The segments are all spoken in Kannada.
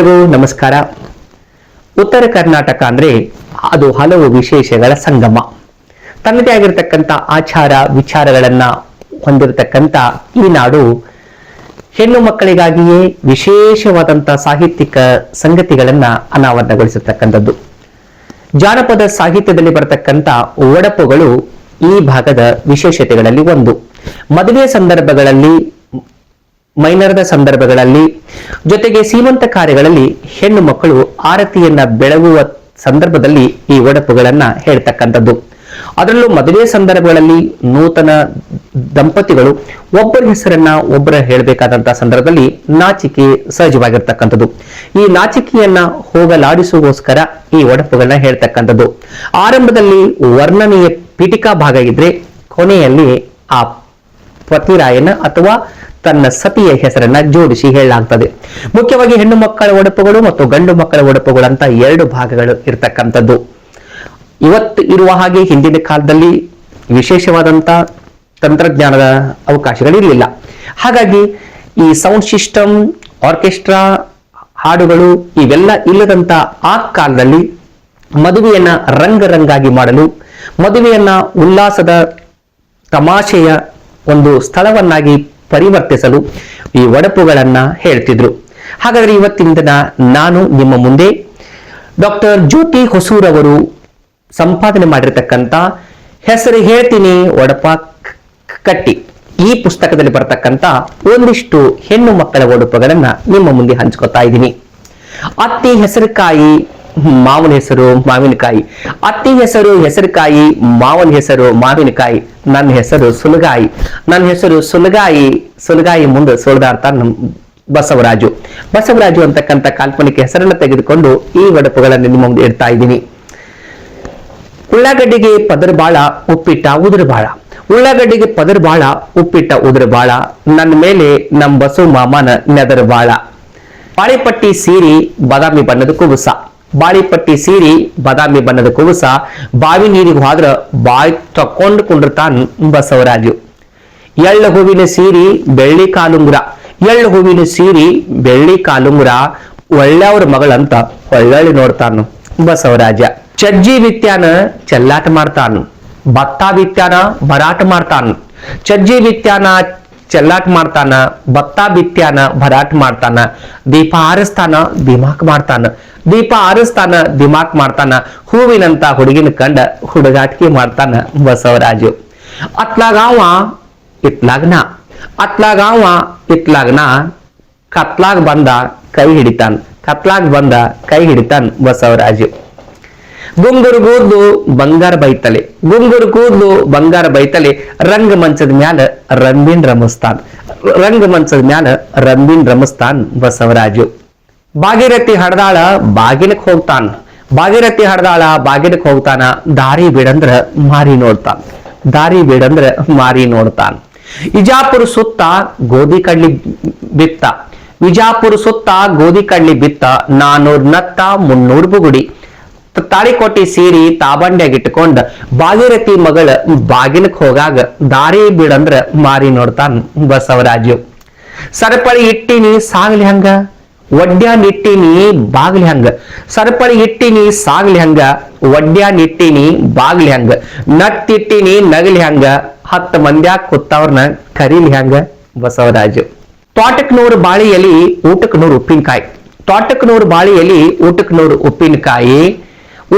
ಎಲ್ಲರಿಗೂ ನಮಸ್ಕಾರ. ಉತ್ತರ ಕರ್ನಾಟಕ ಅಂದ್ರೆ ಅದು ಹಲವು ವಿಶೇಷಗಳ ಸಂಗಮ. ತನ್ನದೇ ಆಗಿರತಕ್ಕಂಥ ಆಚಾರ ವಿಚಾರಗಳನ್ನ ಹೊಂದಿರತಕ್ಕಂಥ ಈ ನಾಡು ಹೆಣ್ಣು ಮಕ್ಕಳಿಗಾಗಿಯೇ ವಿಶೇಷವಾದಂಥ ಸಾಹಿತ್ಯಿಕ ಸಂಗತಿಗಳನ್ನ ಅನಾವರಣಗೊಳಿಸಿರ್ತಕ್ಕಂಥದ್ದು ಜಾನಪದ ಸಾಹಿತ್ಯದಲ್ಲಿ ಬರತಕ್ಕಂಥ ಒಡಪುಗಳು ಈ ಭಾಗದ ವಿಶೇಷತೆಗಳಲ್ಲಿ ಒಂದು. ಮದುವೆ ಸಂದರ್ಭಗಳಲ್ಲಿ ಮೈನರದ ಸಂದರ್ಭಗಳಲ್ಲಿ. ಜೊತೆಗೆ ಸೀಮಂತ ಕಾರ್ಯಗಳಲ್ಲಿ ಹೆಣ್ಣು ಮಕ್ಕಳು ಆರತಿಯನ್ನ ಬೆಳಗುವ ಸಂದರ್ಭದಲ್ಲಿ ಈ ಒಡಪುಗಳನ್ನ ಹೇಳ್ತಕ್ಕಂಥದ್ದು. ಅದರಲ್ಲೂ ಮದುವೆ ಸಂದರ್ಭಗಳಲ್ಲಿ ನೂತನ ದಂಪತಿಗಳು ಒಬ್ಬರ ಹೆಸರನ್ನ ಒಬ್ಬರ ಹೇಳಬೇಕಾದಂತಹ ಸಂದರ್ಭದಲ್ಲಿ ನಾಚಿಕೆ ಸಹಜವಾಗಿರ್ತಕ್ಕಂಥದ್ದು. ಈ ನಾಚಿಕೆಯನ್ನ ಹೋಗಲಾಡಿಸುವಗೋಸ್ಕರ ಈ ಒಡಪುಗಳನ್ನ ಹೇಳ್ತಕ್ಕಂಥದ್ದು. ಆರಂಭದಲ್ಲಿ ವರ್ಣನೆಯ ಪೀಠಿಕಾ ಭಾಗ ಇದ್ರೆ ಕೊನೆಯಲ್ಲಿ ಆ ಪತಿರಾಯನ ಅಥವಾ ತನ್ನ ಸತಿಯ ಹೆಸರನ್ನ ಜೋಡಿಸಿ ಹೇಳಲಾಗ್ತದೆ. ಮುಖ್ಯವಾಗಿ ಹೆಣ್ಣು ಮಕ್ಕಳ ಒಡಪುಗಳು ಮತ್ತು ಗಂಡು ಮಕ್ಕಳ ಒಡಪುಗಳು ಅಂತ ಎರಡು ಭಾಗಗಳು ಇರ್ತಕ್ಕಂಥದ್ದು. ಇವತ್ತು ಇರುವ ಹಾಗೆ ಹಿಂದಿನ ಕಾಲದಲ್ಲಿ ವಿಶೇಷವಾದಂತ ತಂತ್ರಜ್ಞಾನದ ಅವಕಾಶಗಳಿರಲಿಲ್ಲ. ಹಾಗಾಗಿ ಈ ಸೌಂಡ್ ಸಿಸ್ಟಮ್ ಆರ್ಕೆಸ್ಟ್ರಾ ಹಾಡುಗಳು ಇವೆಲ್ಲ ಇಲ್ಲದಂತ ಆ ಕಾಲದಲ್ಲಿ ಮದುವೆಯನ್ನ ರಂಗರಂಗಾಗಿ ಮಾಡಲು, ಮದುವೆಯನ್ನ ಉಲ್ಲಾಸದ ತಮಾಷೆಯ ಒಂದು ಸ್ಥಳವನ್ನಾಗಿ ಪರಿವರ್ತಿಸಲು ಈ ಒಡಪುಗಳನ್ನ ಹೇಳ್ತಿದ್ರು. ಹಾಗಾದ್ರೆ ಇವತ್ತಿನ ನಾನು ನಿಮ್ಮ ಮುಂದೆ ಡಾಕ್ಟರ್ ಜ್ಯೋತಿ ಹೊಸೂರ್ ಅವರು ಸಂಪಾದನೆ ಮಾಡಿರ್ತಕ್ಕಂಥ ಹೆಸರು ಹೇಳ್ತೀನಿ ಒಡಪ ಕಟ್ಟಿ. ಈ ಪುಸ್ತಕದಲ್ಲಿ ಬರತಕ್ಕಂತ ಒಂದಿಷ್ಟು ಹೆಣ್ಣು ಮಕ್ಕಳ ಒಡಪುಗಳನ್ನ ನಿಮ್ಮ ಮುಂದೆ ಹಂಚ್ಕೋತಾ ಇದ್ದೀನಿ. ಅತ್ತಿ ಹೆಸರುಕಾಯಿ ಮಾವನ ಹೆಸರು, ಮಾವಿನಕಾಯಿ. ಅತ್ತಿ ಹೆಸರು, ಹೆಸರುಕಾಯಿ, ಮಾವನ ಹೆಸರು, ಮಾವಿನಕಾಯಿ. ನನ್ನ ಹೆಸರು ಸುಲಗಾಯಿ ನನ್ನ ಹೆಸರು ಸುಲಗಾಯಿ ಸುಲಗಾಯಿ ಮುಂದೆ ಸುಳ್ದಾಡ್ತಾ ಬಸವರಾಜು. ಬಸವರಾಜು ಅಂತಕ್ಕಂಥ ಕಾಲ್ಪನಿಕ ಹೆಸರನ್ನು ತೆಗೆದುಕೊಂಡು ಈ ಒಡಪುಗಳನ್ನು ನಿಮ್ಮ ಮುಂದೆ ಇಡ್ತಾ ಇದ್ದೀನಿ. ಉಳ್ಳಾಗಡ್ಡಿಗೆ ಪದರ್ ಬಾಳ, ಉಪ್ಪಿಟ್ಟ ಉದುರು ಬಾಳ. ಉಳ್ಳಾಗಡ್ಡಿಗೆ ಪದರ್ ಬಾಳ, ಉಪ್ಪಿಟ್ಟ ಉದುರು ಬಾಳ. ನನ್ನ ಮೇಲೆ ನಮ್ಮ ಬಸವ ಮಾಮನ ನೆದರ್ ಬಾಳ. ಪಾಳೆಪಟ್ಟಿ ಸೀರಿ, ಬಾದಾಮಿ ಬಣ್ಣದ ಕುಬುಸ. ಬಾಳಿಪಟ್ಟಿ ಸೀರಿ ಬಾದಾಮಿ ಬಣ್ಣದ ಕುಗುಸ ಬಾವಿ ನೀರಿಗೆ ಹೋದ್ರ ಬಾಯಿ ತಕೊಂಡ್ ಕುಂಡಿರ್ತಾನ ಬಸವರಾಜು ಎಳ್ಳ ಹೂವಿನ ಸೀರಿ ಬೆಳ್ಳಿ ಕಾಲುಂಗುರ. ಎಳ್ಳ ಹೂವಿನ ಸೀರಿ ಬೆಳ್ಳಿ ಕಾಲುಂಗುರ ಒಳ್ಳೆಯವ್ರ ಮಗಳಂತ ಒಳ್ಳೊಳ್ಳಿ ನೋಡ್ತಾನು ಬಸವರಾಜ ಚಜ್ಜಿ ವಿತ್ಯಾನ ಚೆಲ್ಲಾಟ ಮಾಡ್ತಾನ. ಭತ್ತ ವಿತ್ಯಾನ ಭರಾಟ ಮಾಡ್ತಾನ. ಚಜ್ಜಿ ವಿತ್ಯಾನ ಚೆಲ್ಲಾಟ ಮಾಡ್ತಾನ. ಭತ್ತ ಬಿತ್ಯಾನ ಭರಾಟ ಮಾಡ್ತಾನ. ದೀಪ ಆರಿಸ್ತಾನ ದಿಮಾಕ್ ಮಾಡ್ತಾನ. ದೀಪ ಆರಿಸ್ತಾನ, ದಿಮಾಕ್ ಮಾಡ್ತಾನ, ಹೂವಿನಂತ ಹುಡುಗಿನ ಕಂಡ ಹುಡುಗಾಟಿಕೆ ಮಾಡ್ತಾನ ಬಸವರಾಜು. ಅತ್ಲಾಗಾವ ಇತ್ಲಾಗ್ನ ಅತ್ಲಾಗಾವ ಇತ್ಲಾಗ್ನ, ಕತ್ಲಾಗ್ ಬಂದ ಕೈ ಹಿಡಿತಾನ್, ಕತ್ಲಾಗ್ ಬಂದ ಕೈ ಹಿಡಿತಾನ್ ಬಸವರಾಜು. ಗುಂಗುರು ಕೂದ್ಲು ಬಂಗಾರ ಬೈತಲೆ, ಗುಂಗುರು ಕೂದ್ಲು ಬಂಗಾರ ಬೈತಲೆ, ರಂಗ ಮಂಚದ ಮ್ಯಾಲ ರಂಬಿನ್ ರಮಸ್ತಾನ್, ರಂಗ ಮಂಚದ ಮ್ಯಾಲ ರಂಬಿನ್ ರಮಸ್ತಾನ್ ಬಸವರಾಜು. ಭಾಗೀರಥಿ ಹಡದಾಳ ಬಾಗಿಲಕ್ಕೆ ಹೋಗ್ತಾನ. ಭಾಗೀರಥಿ ಹಡದಾಳ ಬಾಗಿಲಕ್ಕೆ ಹೋಗ್ತಾನ, ದಾರಿ ಬಿಡಂದ್ರ ಮಾರಿ ನೋಡ್ತಾನ. ದಾರಿ ಬಿಡಂದ್ರ ಮಾರಿ ನೋಡ್ತಾನ. ವಿಜಾಪುರ ಸುತ್ತ ಗೋಧಿ ಕಡ್ಲಿ ಬಿತ್ತ. ವಿಜಾಪುರ ಸುತ್ತ ಗೋಧಿ ಕಡ್ಲಿ ಬಿತ್ತ, ನಾನೂರ್ ನತ್ತ ಮುನ್ನೂರ್ ಬುಗುಡಿ. ತಾಳಿಕೋಟಿ ಸೀರಿ ತಾಬಂಡ್ಯಾಗ ಇಟ್ಕೊಂಡ ಭಾಗೀರಥಿ ಮಗಳ ಬಾಗಿಲಕ್ ಹೋಗಾಗ ದಾರಿ ಬಿಡಂದ್ರ ಮಾರಿ ನೋಡ್ತಾನ ಬಸವರಾಜು. ಸರಪಳಿ ಇಟ್ಟಿನಿ ಸಾಗ್ಲಿ ಹಂಗ. ಒಡ್ಯಾನ್ ಇಟ್ಟಿನಿ ಬಾಗ್ಲಿ ಹಂಗ. ಸರಪಳಿ ಇಟ್ಟಿನಿ ಸಾಗ್ಲಿ ಹಂಗ. ಒಡ್ಯಾನ್ ಇಟ್ಟಿನಿ ಬಾಗ್ಲಿ ಹಂಗ. ನಟ್ಟಿಟ್ಟಿನಿ ನಗಲಿ ಹಂಗ. ಹತ್ತು ಮಂದ್ಯಾಗ ಕೂತವ್ರನ್ನ ಕರೀಲಿ ಹಂಗ ಬಸವರಾಜು. ತೋಟಕ್ ನೂರು ಬಾಳಿ ಊಟಕ್ ನೂರು ಉಪ್ಪಿನಕಾಯಿ. ತೋಟಕ್ ನೂರು ಬಾಳಿ ಊಟಕ್ ನೂರು ಉಪ್ಪಿನಕಾಯಿ.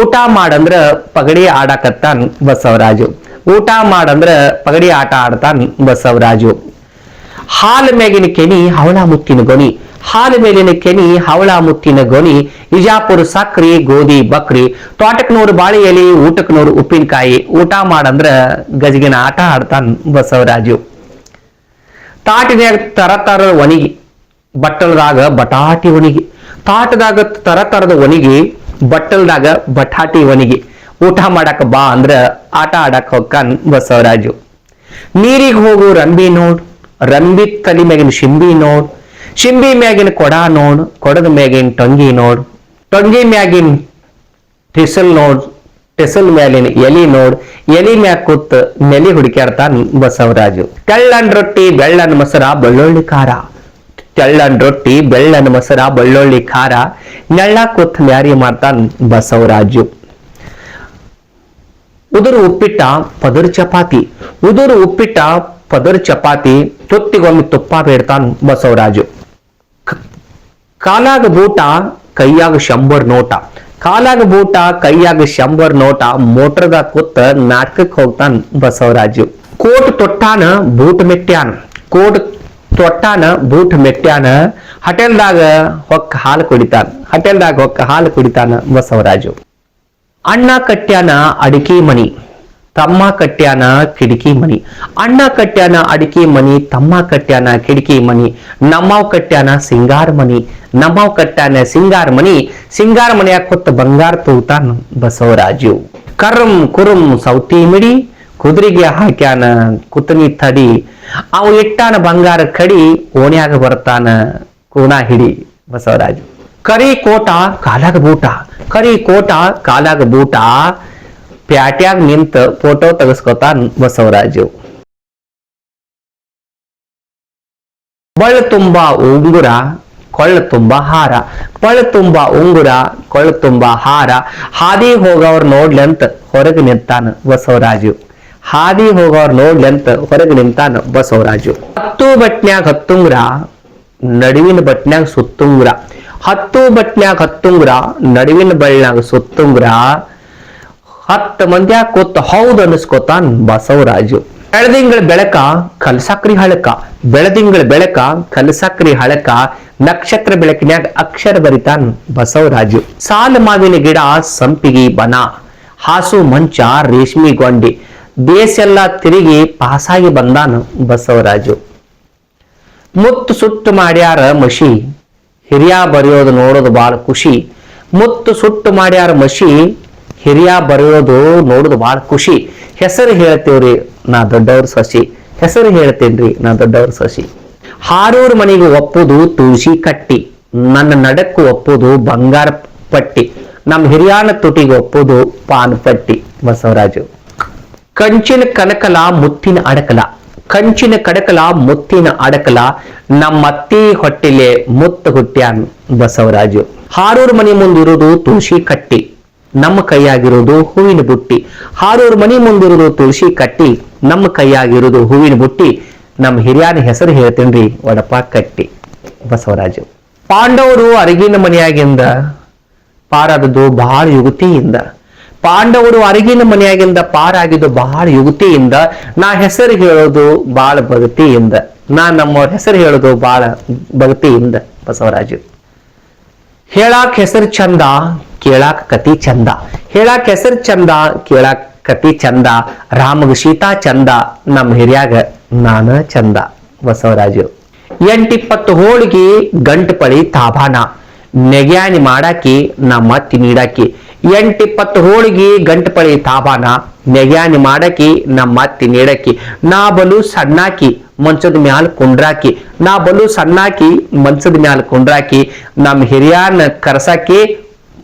ಊಟ ಮಾಡಂದ್ರ ಪಗಡಿ ಆಡಾಕತ್ತಾನ್ ಬಸವರಾಜು. ಊಟ ಮಾಡಂದ್ರ ಪಗಡಿ ಆಟ ಆಡ್ತಾನ್ ಬಸವರಾಜು. ಹಾಲ ಮೇಗಿನ ಕೆನಿ ಹವಳ ಮುತ್ತಿನ ಗೊನಿ. ಹಾಲ ಮೇಲಿನ ಕೆನಿ, ಹವಳ ಮುತ್ತಿನ ಗೊನಿ ಇಜಾಪುರ ಸಕ್ರಿ, ಗೋಧಿ, ಬಕ್ರಿ, ತೋಟಕ್ನೂರು ಬಾಳೆ ಎಲಿ, ಊಟಕ್ನೂರು ಉಪ್ಪಿನಕಾಯಿ. ಊಟ ಮಾಡಂದ್ರ ಗಜಗಿನ ಆಟ ಆಡ್ತಾನ ಬಸವರಾಜು. ತಾಟಿನ್ಯಾಗ ತರ ತರ ಒಣಗಿ, ಬಟ್ಟಲದಾಗ ಬಟಾಟಿ ಒಣಗಿ. ತಾಟದಾಗ ತರ ತರದ ಒಣಗಿ, ಬಟ್ಟಲದಾಗ ಬಟಾಟಿ ಒಣಗಿ. ಊಟ ಮಾಡಾಕ ಬಾ ಅಂದ್ರ ಆಟ ಆಡಕ್ ಹೊಕ್ಕಾನ್ ಬಸವರಾಜು. ನೀರಿಗೆ ಹೋಗು ರಂಬಿ ನೋಡ್, ರಂಬಿ ತಲಿ ಮ್ಯಾಗಿನ ಶಿಂಬಿ ನೋಡ್ ಶಿಂಬಿ ಮ್ಯಾಗಿನ ಕೊಡ ನೋಡ್, ಕೊಡದ ಮ್ಯಾಗಿನ ಟೊಂಗಿ ನೋಡ್, ಟೊಂಗಿ ಮ್ಯಾಗಿನ ಟಿಸಲ್ ನೋಡ್, ಟಿಸಲ್ ಮ್ಯಾಲಿನ ಎಲಿ ನೋಡ್, ಎಲಿ ಮ್ಯಾಗ ಕೂತ್ ನೆಲಿ ಹುಡುಕ್ಯಾಡ್ತಾನ್ ಬಸವರಾಜು. ತೆಳ್ಳನ್ ರೊಟ್ಟಿ, ಬೆಳ್ಳನ್ ಮೊಸರ, ಬೆಳ್ಳುಳ್ಳಿ ಖಾರ. ತೆಳ್ಳನ್ ರೊಟ್ಟಿ, ಬೆಳ್ಳನ್ ಮೊಸರ, ಬೆಳ್ಳುಳ್ಳಿ ಖಾರ. ನೆಳ್ಳ ಕೊತ್ತಂಬರಿ ಮಾಡ್ತಾನ್ ಬಸವರಾಜು. ಉದುರು ಉಪ್ಪಿಟ್ಟ ಪದರ್ ಚಪಾತಿ. ಉದುರು ಉಪ್ಪಿಟ್ಟ ಪದರ್ ಚಪಾತಿ ತುತ್ತಿಗೊಮ್ಮೆ ತುಪ್ಪ ಬೇಡ್ತಾನ್ ಬಸವರಾಜು. ಕಾಲಾಗ ಬೂಟ, ಕೈಯಾಗ ಶಂಬರ್ ನೋಟ. ಕಾಲಾಗ ಬೂಟ, ಕೈಯಾಗ ಶಂಬರ್ ನೋಟ ಮೋಟರ್ದ ಕೂತ ನಾಟಕಕ್ಕೆ ಹೋಗ್ತಾನ ಬಸವರಾಜು. ಕೋಟ್ ತೊಟ್ಟಾನ, ಬೂಟ್ ಮೆಟ್ಟ್ಯಾನ ಕೋಟ್ ತೊಟ್ಟಾನ, ಬೂಟ್ ಮೆಟ್ಟ್ಯಾನ ಹಟೆಲ್ದಾಗ ಹೊಕ್ಕ ಹಾಲು ಕುಡಿತಾನ. ಹಟೆಲ್ದಾಗ ಹೊಕ್ಕ ಹಾಲು ಕುಡಿತಾನ ಬಸವರಾಜು. ಅಣ್ಣ ಕಟ್ಟ್ಯಾನ ಅಡಿಕೆ ಮನಿ. ತಮ್ಮ ಕಟ್ಯಾನ ಕಿಡಕಿ ಮನಿ. ಅಣ್ಣ ಕಟ್ಯಾನ ಅಡಿಕೆ ಮನಿ, ತಮ್ಮ ಕಟ್ಯಾನ ಕಿಡಕಿ ಮನಿ. ನಮ್ಮವ್ ಕಟ್ಯಾನ ಸಿಂಗಾರ ಮನಿ. ನಮ್ಮವ್ ಕಟ್ಯಾನ ಸಿಂಗಾರ ಮನಿ. ಸಿಂಗಾರ ಮನೆಯ ಕೊತ್ತ ಬಂಗಾರ ತೂತಾನ ಬಸವರಾಜು. ಕರಂ ಕುರುಂ ಸೌತಿ ಮಿಡಿ. ಕುದುರೆಗೆ ಹಾಕ್ಯಾನ ಕುತನಿ ತಡಿ. ಅವ ಇಟ್ಟಾನ ಬಂಗಾರ ಕಡಿ. ಓಣ್ಯಾಗ ಬರ್ತಾನ ಕೂಣ ಹಿಡಿ ಬಸವರಾಜು. ಕರಿ ಕೋಟ ಕಾಲಾಗ ಬೂಟ. ಕರಿ ಕೋಟ ಕಾಲಾಗ ಬೂಟ. ಪ್ಯಾಟ್ಯಾಗ ನಿಂತ ಫೋಟೋ ತೆಗೆಸ್ಕೊತಾನ ಬಸವರಾಜು. ಬಳ್ಳ ತುಂಬಾ ಉಂಗುರ ಕೊಳ್ಳ ತುಂಬಾ ಹಾರ. ಬಳ್ಳ ತುಂಬಾ ಉಂಗುರ ಕೊಳ್ಳ ತುಂಬಾ ಹಾರ. ಹಾದಿ ಹೋಗವ್ರ ನೋಡ್ಲಿ ಅಂತ ಹೊರಗೆ ನಿಂತಾನ ಬಸವರಾಜು. ಹಾದಿ ಹೋಗವ್ರ ನೋಡ್ಲಿ ಅಂತ ಹೊರಗೆ ನಿಂತಾನ ಬಸವರಾಜು. ಹತ್ತು ಬಟ್ನ್ಯಾಗ ಹತ್ತುಂಗುರ ನಡುವಿನ ಬಟ್ನ್ಯಾಗ ಸುತ್ತುಂಗುರ ಹತ್ತು ಬಟ್ನ್ಯಾಗ ಹತ್ತುಂಗ್ರ ನಡುವಿನ ಬಳ್ಳಾಗ ಸುತ್ತುಂಗುರ ಹತ್ತು ಮಂದಿ ಕೂತ್ ಹೌದು ಅನಿಸ್ಕೋತಾನ್ ಬಸವರಾಜು. ಬೆಳದಿಂಗಳ ಬೆಳಕ, ಕಲಸಕ್ರಿ ಹಳಕ. ಬೆಳದಿಂಗಳ ಬೆಳಕ, ಕಲಸಕ್ರಿ ಹಳಕ. ನಕ್ಷತ್ರ ಬೆಳಕಿನ್ಯಾಗ ಅಕ್ಷರ ಬರಿತಾನ್ ಬಸವರಾಜು. ಸಾಲ ಮಾವಿನ ಗಿಡ, ಸಂಪಿಗಿ ಬನ. ಹಾಸು ಮಂಚ, ರೇಷ್ಮಿ ಗೊಂಡಿ. ದೇಶೆಲ್ಲ ತಿರುಗಿ ಪಾಸಾಗಿ ಬಂದಾನ ಬಸವರಾಜು. ಮುತ್ತು ಸುಟ್ಟು ಮಾಡ್ಯಾರ ಮಶಿ. ಹಿರಿಯ ಬರೆಯೋದು ನೋಡೋದು ಬಾಳ ಖುಷಿ. ಮುತ್ತು ಸುಟ್ಟು ಮಾಡ್ಯಾರ ಮಷಿ ಹಿರಿಯ ಬರೆಯೋದು ನೋಡೋದು ಭಾಳ ಖುಷಿ. ಹೆಸರು ಹೇಳ್ತೇವ್ರಿ ನಾ ದೊಡ್ಡವ್ರ ಸಸಿ. ಹೆಸರು ಹೇಳ್ತೇನ್ರಿ ನಾ ದೊಡ್ಡವ್ರ ಸಸಿ. ಹಾರೂರ್ ಮನೆಗೆ ಒಪ್ಪುದು ತುಳಸಿ ಕಟ್ಟಿ. ನನ್ನ ನಡಕ್ಕು ಒಪ್ಪುದು ಬಂಗಾರ ಪಟ್ಟಿ. ನಮ್ಮ ಹಿರಿಯಾನ ತುಟಿಗೆ ಒಪ್ಪುದು ಪಾನ್ ಪಟ್ಟಿ. ಬಸವರಾಜು. ಕಂಚಿನ ಕನಕಲ ಮುತ್ತಿನ ಅಡಕಲ. ಕಂಚಿನ ಕಡಕಲ ಮುತ್ತಿನ ಅಡಕಲ. ನಮ್ಮತ್ತಿ ಹೊಟ್ಟಿಲೆ ಮುತ್ತು ಹುಟ್ಟ್ಯಾನ್ ಬಸವರಾಜು. ಹಾರೂರ್ ಮನೆ ಮುಂದಿರುವುದು ತುಳಸಿ ಕಟ್ಟಿ. ನಮ್ಮ ಕೈಯಾಗಿರೋದು ಹೂವಿನ ಬುಟ್ಟಿ. ಹಾರೋರ್ ಮನೆ ಮುಂದಿರೋದು ತುಳಸಿ ಕಟ್ಟಿ, ನಮ್ಮ ಕೈಯಾಗಿರೋದು ಹೂವಿನ ಬುಟ್ಟಿ. ನಮ್ಮ ಹಿರಿಯಾನ ಹೆಸರು ಹೇಳ್ತೇನ್ರಿ ವಡಪ ಕಟ್ಟಿ, ಬಸವರಾಜು. ಪಾಂಡವರು ಅರಗಿನ ಮನೆಯಾಗಿಂದ ಪಾರಾದದ್ದು ಬಹಳ ಯುಗತಿಯಿಂದ. ಪಾಂಡವರು ಅರಗಿನ ಮನೆಯಾಗಿಂದ ಪಾರಾಗಿದ್ದು ಬಹಳ ಯುಗತಿಯಿಂದ. ನಾ ಹೆಸರು ಹೇಳೋದು ಬಹಳ ಭಗತಿಯಿಂದ ನಾ ನಮ್ಮವ್ರ ಹೆಸರು ಹೇಳೋದು ಬಹಳ ಭಗತಿಯಿಂದ ಬಸವರಾಜು. ಹೇಳಾಕ್ ಹೆಸರು ಚಂದ ಕೇಳಾಕ್ ಕತಿ ಚಂದ. ಹೇಳಾಕ ಹೆಸರು ಚಂದ, ಕೇಳಾಕ ಕತಿ ಚಂದ. ರಾಮಗ ಸೀತಾ ಚಂದ ನಮ್ಮ ಹಿರಿಯಾಗ ನಾನ ಚಂದ. ಬಸವರಾಜು. ಎಂಟಿಪ್ಪತ್ತು ಹೋಳಿಗೆ ಗಂಟುಪಳಿ ತಾಭಾನ ನೆಗ್ಯಾನಿ ಮಾಡಾಕಿ, ನಮ್ಮ ಅತ್ತಿ ನೀಡಾಕಿ. ಎಂಟಿಪ್ಪತ್ತು ಹೋಳಿಗೆ ಗಂಟುಪಳಿ ತಾಭಾನ ನೆಗ್ಯಾನಿ ಮಾಡಾಕಿ, ನಮ್ಮ ಅತ್ತಿ ನೀಡಾಕಿ. ನಾ ಬಲು ಸಣ್ಣಾಕಿ, ಮಂಚದ ಮ್ಯಾಲ ಕುಂಡ್ರಾಕಿ. ನಾ ಬಲು ಸಣ್ಣಾಕಿ, ಮಂಚದ ಮ್ಯಾಲ ಕುಂಡ್ರಾಕಿ. ನಮ್ಮ ಹಿರಿಯನ ಕರ್ಸಾಕಿ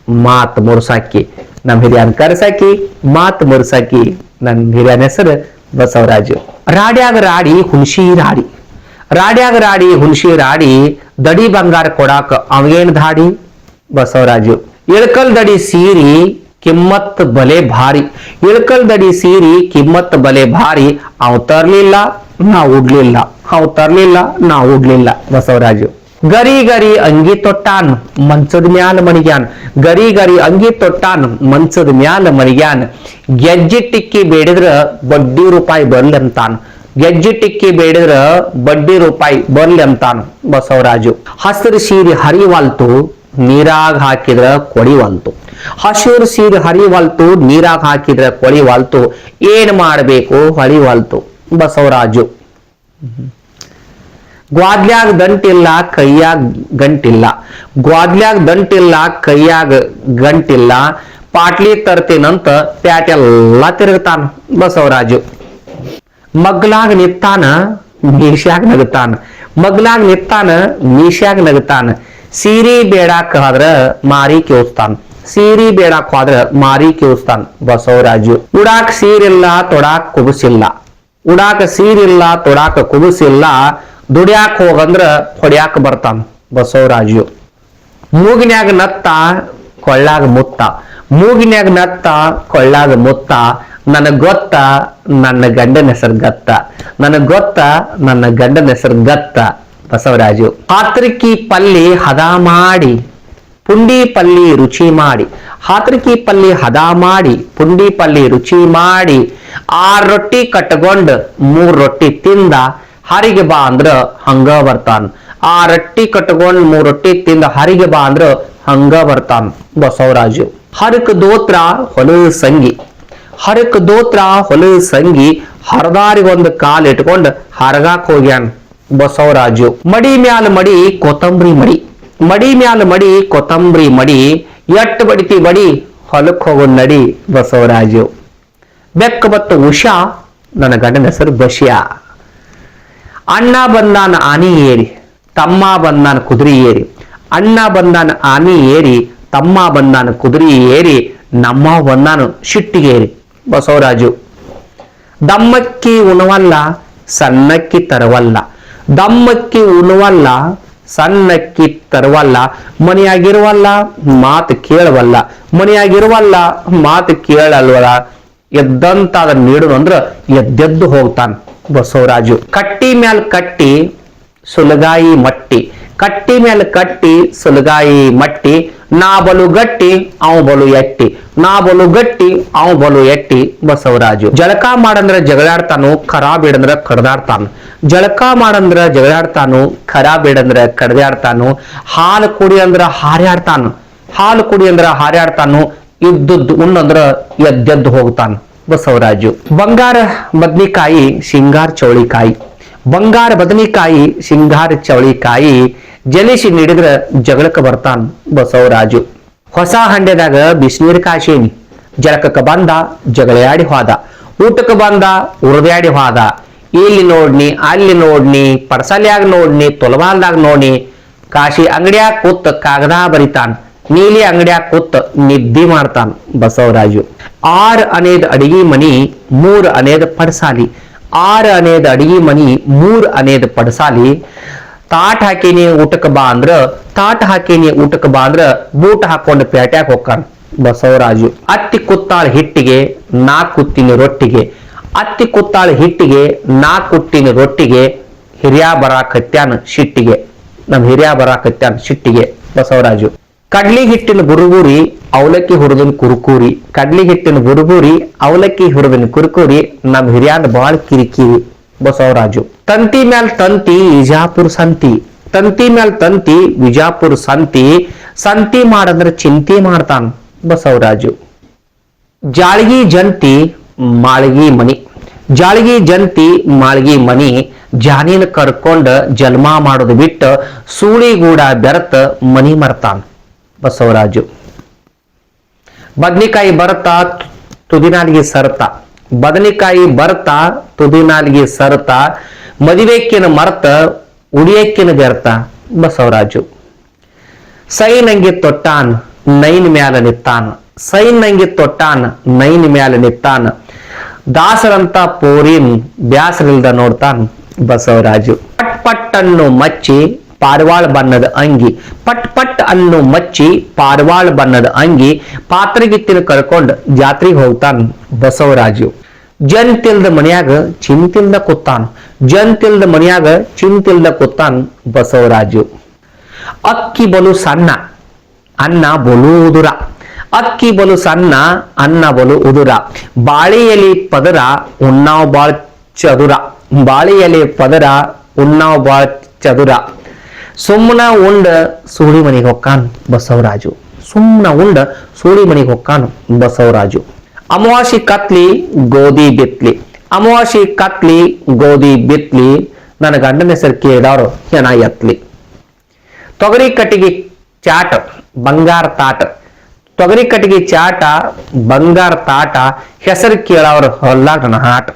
ಮಾತ್ ಮುರ್ಸಾಕಿ, ನಮ್ ಹಿರಿಯನ್ ಕರ್ಸಾಕಿ, ಮಾತ್ ಮುರ್ಸಾಕಿ. ನನ್ ಹಿರಿಯನ ಹೆಸರು ಬಸವರಾಜು. ರಾಡ್ಯಾಗ ರಾಡಿ ಹುಣಸಿ ರಾಡಿ. ರಾಡ್ಯಾಗ ರಾಡಿ ಹುಣಸಿ ರಾಡಿ, ದಡಿ ಬಂಗಾರ ಕೊಡಾಕ ಅವೇನ್ ಧಾಡಿ? ಬಸವರಾಜು. ಇಳ್ಕಲ್ ದಡಿ ಸೀರಿ, ಕಿಮ್ಮತ್ ಬಲೆ ಭಾರಿ. ಇಳ್ಕಲ್ ದಡಿ ಸೀರಿ, ಕಿಮ್ಮತ್ ಬಲೆ ಭಾರಿ. ಅವ್ ತರ್ಲಿಲ್ಲ ನಾ ಉಡ್ಲಿಲ್ಲ. ಅವ್ ತರ್ಲಿಲ್ಲ ನಾ ಉಡ್ಲಿಲ್ಲ. ಬಸವರಾಜು. ಗರಿ ಗರಿ ಅಂಗಿ ತೊಟ್ಟಾನ್, ಮಂಚದ ಮ್ಯಾಲ ಮಣಿಗ್ಯಾನ್. ಗರಿ ಗರಿ ಅಂಗಿ ತೊಟ್ಟಾನ್, ಮಂಚದ ಮ್ಯಾಲ ಮಣಿಗ್ಯಾನ್. ಗೆಜ್ಜೆ ಟಿಕ್ಕಿ ಬೇಡಿದ್ರ ಬಡ್ಡಿ ರೂಪಾಯಿ ಬರ್ಲಿ ಅಂತಾನ ಗೆಜ್ಜಿ ಟಿಕ್ಕಿ ಬೇಡಿದ್ರ ಬಡ್ಡಿ ರೂಪಾಯಿ ಬರ್ಲಿ ಅಂತಾನ ಬಸವರಾಜು. ಹಸಿರು ಸೀರೆ ಹರಿವಾಲ್ತು, ನೀರಾಗ ಹಾಕಿದ್ರ ಕೊಡಿವಾಲ್ತು. ಹಸಿರು ಸೀರೆ ಹರಿವಾಲ್ತು, ನೀರಾಗ ಹಾಕಿದ್ರ ಕೊಡಿವಾಲ್ತು. ಏನ್ ಮಾಡಬೇಕು? ಹರಿವಾಲ್ತು ಬಸವರಾಜು. ಗ್ವಾದ್ಲ್ಯಾಗ ದಂಟಿಲ್ಲ, ಕೈಯಾಗ ಗಂಟಿಲ್ಲ. ಗ್ವಾದ್ಲ್ಯಾಗ ದಂಟಿಲ್ಲ, ಕೈಯಾಗ ಗಂಟಿಲ್ಲ. ಪಾಟ್ಲಿ ತರ್ತೀನಂತ ಪ್ಯಾಟೆಲ್ಲ ತಿರುಗತಾನ ಬಸವರಾಜು. ಮಗ್ಲಾಗ ನಿತ್ತಾನ, ಮೀಶ್ಯಾಗ ನಗತಾನ ಮಗ್ಲಾಗ ನಿತ್ತಾನ, ಮೀಶ್ಯಾಗ ನಗತಾನ ಸೀರಿ ಬೇಡಾಕ ಆದ್ರ ಮಾರಿ ಕೇಳಿಸ್ತಾನ ಸೀರಿ ಬೇಡಾಕ್ ಆದ್ರ ಮಾರಿ ಕೇಳಿಸ್ತಾನ ಬಸವರಾಜು. ಉಡಾಕ್ ಸೀರಿಲ್ಲ, ತೊಡಾಕ್ ಕುಬಸಿಲ್ಲ ಉಡಾಕ ಸೀರಿಲ್ಲ, ತೊಡಾಕ ಕುಬಸಿಲ್ಲ ದುಡ್ಯಾಕ ಹೋಗಂದ್ರ ಹೊಡ್ಯಾಕ ಬರ್ತಾನ ಬಸವರಾಜು. ಮೂಗಿನ್ಯಾಗ ನತ್ತ, ಕೊಳ್ಳಾಗ ಮುತ್ತ. ಮೂಗಿನ್ಯಾಗ ನತ್ತ, ಕೊಳ್ಳಾಗ ಮುತ್ತ. ನನಗ್ ಗೊತ್ತ, ನನ್ನ ಗಂಡನ ಹೆಸರು ಗತ್ತ. ನನಗ್ ಗೊತ್ತ, ನನ್ನ ಗಂಡನ ಹೆಸರು ಗತ್ತ. ಬಸವರಾಜು. ಪಾತ್ರಿಕಿ ಪಲ್ಲಿ ಹದ ಮಾಡಿ, ಪುಂಡಿ ಪಲ್ಲಿ ರುಚಿ ಮಾಡಿ. ಹಾತ್ರಿಕಿ ಪಲ್ಲಿ ಹದ ಮಾಡಿ, ಪುಂಡಿ ಪಲ್ಲಿ ರುಚಿ ಮಾಡಿ. ಆರು ರೊಟ್ಟಿ ಕಟ್ಕೊಂಡು ಮೂರು ರೊಟ್ಟಿ ತಿಂದ ಹರಿಗೆ ಬಾ ಅಂದ್ರ ಹಂಗ ಬರ್ತಾನ. ಆ ರೊಟ್ಟಿ ಕಟ್ಕೊಂಡ್ ಮೂರ್ ರೊಟ್ಟಿ ತಿಂದ ಹರಿಗೆ ಬಾ ಅಂದ್ರ ಹಂಗ ಬರ್ತಾನ ಬಸವರಾಜು. ಹರಕ್ ದೋತ್ರ ಹೊಲ ಸಂಗಿ. ಹರಕ್ ದೋತ್ರ ಹೊಲ ಸಂಗಿ ಹರದಾರಿಗೊಂದು ಕಾಲ್ ಇಟ್ಕೊಂಡ್ ಹರಗಾಕ್ ಹೋಗ್ಯಾನ್ ಬಸವರಾಜು. ಮಡಿ ಮ್ಯಾಲ ಮಡಿ, ಕೊತ್ತಂಬರಿ ಮಡಿ. ಮಡಿ ಮ್ಯಾಲ ಮಡಿ, ಕೊತ್ತಂಬರಿ ಮಡಿ ಎಟ್ಟು ಬಡಿತಿ ಬಡಿ ಹೊಲಕ್ ಹೋಗೋ ನಡಿ ಬಸವರಾಜು. ಬೆಕ್ಕ ಬತ್ತು ಉಷಾ, ನನ್ನ ಗಂಡನ ಹೆಸರು ಬಶಿಯಾ. ಅಣ್ಣ ಬಂದಾನ ಆನಿ ಏರಿ, ತಮ್ಮ ಬಂದಾನ ಕುದುರೆ ಏರಿ. ಅಣ್ಣ ಬಂದಾನ ಆನಿ ಏರಿ, ತಮ್ಮ ಬಂದಾನ ಕುದುರೆ ಏರಿ, ನಮ್ಮ ಬಂದಾನು ಶಿಟ್ಟಿಗೇರಿ ಬಸವರಾಜು, ದಮ್ಮಕ್ಕಿ ಉಣವಲ್ಲ, ಸಣ್ಣಕ್ಕಿ ತರವಲ್ಲ. ದಮ್ಮಕ್ಕಿ ಉಣವಲ್ಲ, ಸಣ್ಣಕ್ಕಿ ತರವಲ್ಲ. ಮನೆಯಾಗಿರುವಲ್ಲ, ಮಾತು ಕೇಳವಲ್ಲ. ಮನೆಯಾಗಿರುವಲ್ಲ, ಮಾತು ಕೇಳಲ್ವಲ್ಲ. ಎದ್ದಂತಾದ ನೀಡುದಂದ್ರ ಎದ್ದೆದ್ದು ಹೋಗ್ತಾನ. ಬಸವರಾಜು. ಕಟ್ಟಿ ಮ್ಯಾಲ್ ಕಟ್ಟಿ, ಸುಲಗಾಯಿ ಮಟ್ಟಿ. ಕಟ್ಟಿ ಮ್ಯಾಲ ಕಟ್ಟಿ, ಸುಲಗಾಯಿ ಮಟ್ಟಿ. ನಾ ಬಲು ಗಟ್ಟಿ, ಅವ್ ಬಲು ಎಟ್ಟಿ. ನಾ ಬಲು ಗಟ್ಟಿ, ಅವ್ ಬಲು ಎಟ್ಟಿ, ಬಸವರಾಜು. ಜಳಕ ಮಾಡಂದ್ರ ಜಗಳಾಡ್ತಾನು, ಖರಾ ಬೇಡಂದ್ರ ಕಡ್ದಾಡ್ತಾನು. ಜಳಕ ಮಾಡಂದ್ರ ಜಗಳಾಡ್ತಾನು, ಖರಾ ಬೇಡಂದ್ರ ಕಡ್ದಾಡ್ತಾನು. ಹಾಲು ಕುಡಿ ಅಂದ್ರ ಹಾರ್ಯಾಡ್ತಾನು. ಹಾಲು ಕುಡಿ ಅಂದ್ರ ಹಾರ್ಯಾಡ್ತಾನು. ಇದ್ದದ್ದು ಉಣ್ಣಂದ್ರ ಎದ್ದೆದ್ದು ಹೋಗ್ತಾನ. ಬಸವರಾಜು. ಬಂಗಾರ ಬದ್ನಿಕಾಯಿ ಶಿಂಗಾರ ಚೌಳಿಕಾಯಿ. ಬಂಗಾರ ಬದನೆಕಾಯಿ, ಸಿಂಗಾರ ಚೌಳಿಕಾಯಿ. ಜಲಿಸಿ ನೀಡಿದ್ರ ಜಗಳಕ ಬರ್ತಾನ ಬಸವರಾಜು. ಹೊಸ ಹಂಡೆದಾಗ ಬಿಸಿನೀರು ಕಾಶೇನಿ ಜಳಕಕ್ಕ ಬಂದ, ಜಗಳಾಡಿ ಹೋದ. ಊಟಕ್ಕೆ ಬಂದ ಉರದ್ಯಾಡಿ ಹೋದ. ಇಲ್ಲಿ ನೋಡ್ನಿ, ಅಲ್ಲಿ ನೋಡ್ನಿ ಪಡ್ಸಲ್ಯಾಗ ನೋಡ್ನಿ, ತೊಲವಾಲ್ದಾಗ ನೋಡಿ ಕಾಶಿ ಅಂಗಡಿಯಾಗ ಕೂತ್ ಕಾಗದ ಬರಿತಾನ್. ನೀಲಿ ಅಂಗಡಿಯಾಗ ಕೂತ್ ನಿದ್ದಿ ಮಾಡ್ತಾನ ಬಸವರಾಜು ಆರ್ ಅನೇದ್ ಅಡಿಗೆ ಮನಿ, ಮೂರ್ ಅನೇದ್ ಪಡಸಾಲಿ. ಆರ್ ಅನೇದ್ ಅಡಿಗೆ ಮನಿ, ಮೂರ್ ಅನೇದ್ ಪಡಸಾಲಿ. ತಾಟ್ ಹಾಕಿನಿ ಊಟಕ್ಕೆ ಬಾ ಅಂದ್ರ, ತಾಟ್ ಹಾಕಿನಿ ಊಟಕ್ಕೆ ಬಾ ಅಂದ್ರ ಬೂಟ್ ಹಾಕೊಂಡು ಪೇಟ್ಯಾಗ ಹೋಗ್ತಾನ ಬಸವರಾಜು ಅತ್ತಿ ಕುತ್ತಾಳ ಹಿಟ್ಟಿಗೆ ನಾ ಕುತ್ತಿನ ರೊಟ್ಟಿಗೆ. ಅತ್ತಿ ಕುತ್ತಾಳ ಹಿಟ್ಟಿಗೆ ನಾ ಕುಟ್ಟಿನ ರೊಟ್ಟಿಗೆ, ಹಿರಿಯ ಬರಾಕತ್ಯಾನ ಶಿಟ್ಟಿಗೆ. ನಮ್ ಹಿರಿಯ ಬರಾಕತ್ಯಾನ ಶಿಟ್ಟಿಗೆ ಬಸವರಾಜು ಕಡ್ಲಿ ಹಿಟ್ಟಿನ ಬುರುಬುರಿ ಅವಲಕ್ಕಿ ಹುರಿದನ್ ಕುರುಕುರಿ. ಕಡ್ಲಿ ಹಿಟ್ಟಿನ ಬುರುಬುರಿ ಅವಲಕ್ಕಿ ಹುರಿದನ್ ಕುರುಕುರಿ. ನಮ್ ಹಿರಿಯಾದ ಬಾಳ್ ಕಿರಿಕಿರಿ ಬಸವರಾಜು. ತಂತಿ ಮ್ಯಾಲ್ ತಂತಿ, ವಿಜಾಪುರ ಸಂತಿ. ತಂತಿ ಮ್ಯಾಲ್ ತಂತಿ, ವಿಜಾಪುರ ಸಂತಿ. ಸಂತಿ ಮಾಡಂದ್ರ ಚಿಂತಿ ಮಾಡ್ತಾನ ಬಸವರಾಜು. ಜಾಳಗಿ ಜಂತಿ, ಮಾಳ್ಗಿ ಮನಿ ಜಾಳಗಿ ಜಂತಿ, ಮಾಳ್ಗಿ ಮನಿ ಜಾನಿನ ಕರ್ಕೊಂಡ ಜನ್ಮ ಮಾಡೋದು ಬಿಟ್ಟ ಸೂಳಿಗೂಡ ಬೆರತ ಮನಿ ಮರ್ತಾನ. ಬಸವರಾಜು. ಬದನಿಕಾಯಿ ಬರ್ತಾ ತುದಿನಾಲಿಗೆ ಸರತ. ಬದನೆಕಾಯಿ ಬರ್ತಾ ತುದಿನಾಲಿಗೆ ಸರತ. ಮದುವೆಕ್ಕಿನ ಮರ್ತ ಉಡಿಯಕ್ಕಿನ ಬೆರ್ತ ಬಸವರಾಜು. ಸೈನಂಗಿ ತೊಟ್ಟಾನ್ ನೈನ್ ಮ್ಯಾಲ ನಿತ್ತಾನ. ಸೈನಂಗಿ ತೊಟ್ಟಾನ್ ನೈನ್ ಮ್ಯಾಲ ನಿತ್ತಾನ. ದಾಸರಂತ ಪೋರಿನ್ ಬ್ಯಾಸರಿಲ್ದ ನೋಡ್ತಾನ್ ಬಸವರಾಜು. ಪಟ್ ಪಟ್ಟನ್ನು ಮಚ್ಚಿ ಪಾರ್ವಾಳ ಬಣ್ಣದ ಅಂಗಿ. ಪಟ್ ಪಟ್ ಅನ್ನು ಮಚ್ಚಿ ಪಾರ್ವಾಳ ಬಣ್ಣದ ಅಂಗಿ ಪಾತ್ರಗಿತ್ತಿನ ಕರ್ಕೊಂಡು ಜಾತ್ರೆಗೆ ಹೋಗ್ತಾನ ಬಸವರಾಜು. ಜಂತಿಲ್ದ ಮನ್ಯಾಗ ಚಿಂತಿಲ್ದ ಕೂತಾನ ಜನ್ ತಿಲ್ದ ಮನ್ಯಾಗ ಚಿಂತಿಲ್ದ ಕುತ್ತಾನ ಬಸವರಾಜು. ಅಕ್ಕಿ ಬಲು ಸಣ್ಣ, ಅನ್ನ ಬಲು ಉದುರ. ಅಕ್ಕಿ ಬಲು ಸಣ್ಣ, ಅನ್ನ ಬಲು ಉದುರ. ಬಾಳೆ ಎಲೆ ಪದರ ಉಣ್ಣಾವ್ ಬಾಳ್ ಚದುರ. ಬಾಳೆ ಎಲೆ ಪದರ ಉಣ್ಣಾವ್ ಬಾಳ್ ಚದುರ. ಸುಮ್ಮನ ಉಂಡ ಸೂಳಿ ಮನೆಗೆ ಹೊಕ್ಕಾನ್ ಬಸವರಾಜು ಸುಮ್ಮನ ಉಂಡ ಸೂಳಿ ಮನೆಗೆ ಹೊಕ್ಕಾನ್ ಬಸವರಾಜು ಅಮಾವಾಸಿ ಕತ್ಲಿ, ಗೋಧಿ ಬಿತ್ಲಿ. ಅಮಾವಾಸಿ ಕತ್ಲಿ, ಗೋಧಿ ಬಿತ್ಲಿ. ನನ್ನ ಗಂಡನ ಹೆಸರು ಕೇಳಿದವರು ಹೆಣ ಎತ್ಲಿ. ತೊಗರಿ ಕಟ್ಟಿಗೆ ಚಾಟ, ಬಂಗಾರ ತಾಟ. ತೊಗರಿ ಕಟ್ಟಿಗೆ ಚಾಟ, ಬಂಗಾರ ತಾಟ. ಹೆಸರು ಕೇಳವರು ಹೊಲ್ಲಾಗ ನನ್ನ ಹಾಟ.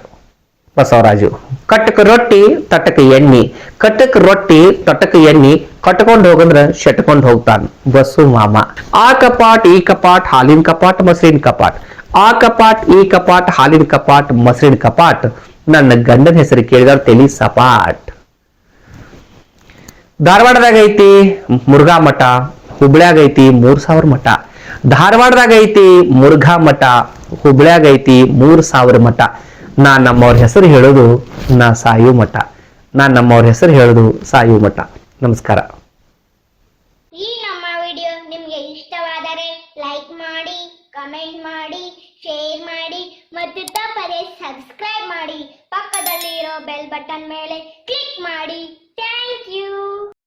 ಬಸವರಾಜು. ಕಟ್ಟಕ ರೊಟ್ಟಿ, ತಟಕ ಎಣ್ಣಿ. ಕಟ್ಟಕ ರೊಟ್ಟಿ, ತಟಕ ಎಣ್ಣಿ ಕಟ್ಕೊಂಡ್ ಹೋಗಂದ್ರ ಶೆಟ್ಕೊಂಡ್ ಹೋಗ್ತಾನ ಬಸ್ಸು ಮಾಮ ಆ ಕಪಾಟ್, ಈ ಕಪಾಟ್, ಹಾಲಿನ ಕಪಾಟ್, ಮೊಸರಿನ ಕಪಾಟ್. ಆ ಕಪಾಟ್, ಈ ಕಪಾಟ್, ಹಾಲಿನ ಕಪಾಟ್, ಮೊಸರಿನ ಕಪಾಟ್. ನನ್ನ ಗಂಡನ ಹೆಸರು ಕೇಳಿದಾರ ತೆಲಿ ಸಪಾಟ್. ಧಾರವಾಡದಾಗ ಐತಿ ಮುರುಘಾ ಮಠ, ಹುಬ್ಳ್ಯಾಗ ಐತಿ ಮೂರ್ ಸಾವಿರ ಮಠ. ಧಾರವಾಡದಾಗ ಐತಿ ಮುರುಘಾ ಮಠ, ಹುಬ್ಳ್ಯಾಗ ಐತಿ ಮೂರ್ ಸಾವಿರ ಮಠ. ನಾ ನಮ್ಮವ್ರ ಹೆಸರು ಹೇಳೋದು ನಾ ಸಾಯು ಮಠ. ನಾ ನಮ್ಮವ್ರ ಹೆಸರು ಹೇಳೋದು ಸಾಯು ಮಠ. ನಮಸ್ಕಾರ. ಈ ನಮ್ಮ ವಿಡಿಯೋ ನಿಮಗೆ ಇಷ್ಟವಾದರೆ ಲೈಕ್ ಮಾಡಿ, ಕಮೆಂಟ್ ಮಾಡಿ, ಶೇರ್ ಮಾಡಿ ಮತ್ತು ತಪ್ಪದೆ ಸಬ್ಸ್ಕ್ರೈಬ್ ಮಾಡಿ. ಪಕ್ಕದಲ್ಲಿ ಇರೋ ಬೆಲ್ ಬಟನ್ ಮೇಲೆ ಕ್ಲಿಕ್ ಮಾಡಿ. Thank you.